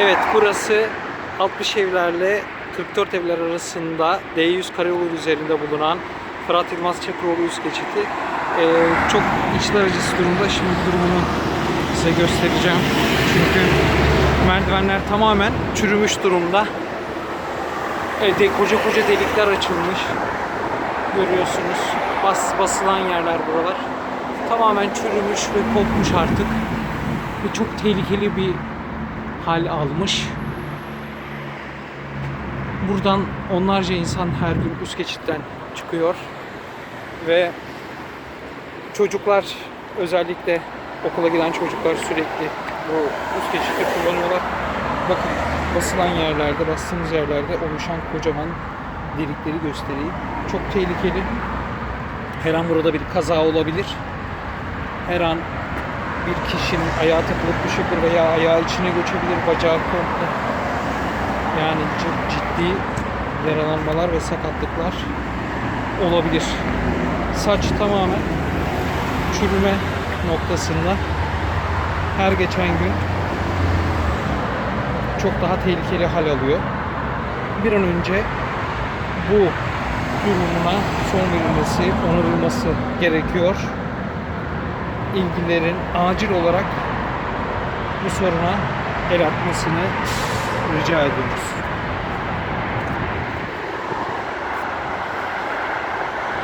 Evet burası 60 evlerle 44 evler arasında D100 karayolu üzerinde bulunan Fırat Yılmaz Çakıroğlu üst geçiti. Ee, çok içler acısı durumda. Şimdi durumunu size göstereceğim. Çünkü merdivenler tamamen çürümüş durumda. Evde koca koca delikler açılmış. Görüyorsunuz. Bas, basılan yerler buralar. Tamamen çürümüş ve kopmuş artık. Ve çok tehlikeli bir hal almış. Buradan onlarca insan her gün üst geçitten çıkıyor ve çocuklar özellikle okula giden çocuklar sürekli bu üst geçitti kullanıyorlar. Bakın basılan yerlerde, bastığımız yerlerde oluşan kocaman delikleri göstereyim. Çok tehlikeli. Her an burada bir kaza olabilir. Her an bir kişinin ayağı takılıp düşebilir veya ayağı içine göçebilir, bacağı komple. Yani çok ciddi yaralanmalar ve sakatlıklar olabilir. Saç tamamen çürüme noktasında. Her geçen gün çok daha tehlikeli hal alıyor. Bir an önce bu durumuna son verilmesi, onarılması gerekiyor ilgilerin acil olarak bu soruna el atmasını rica ediyoruz.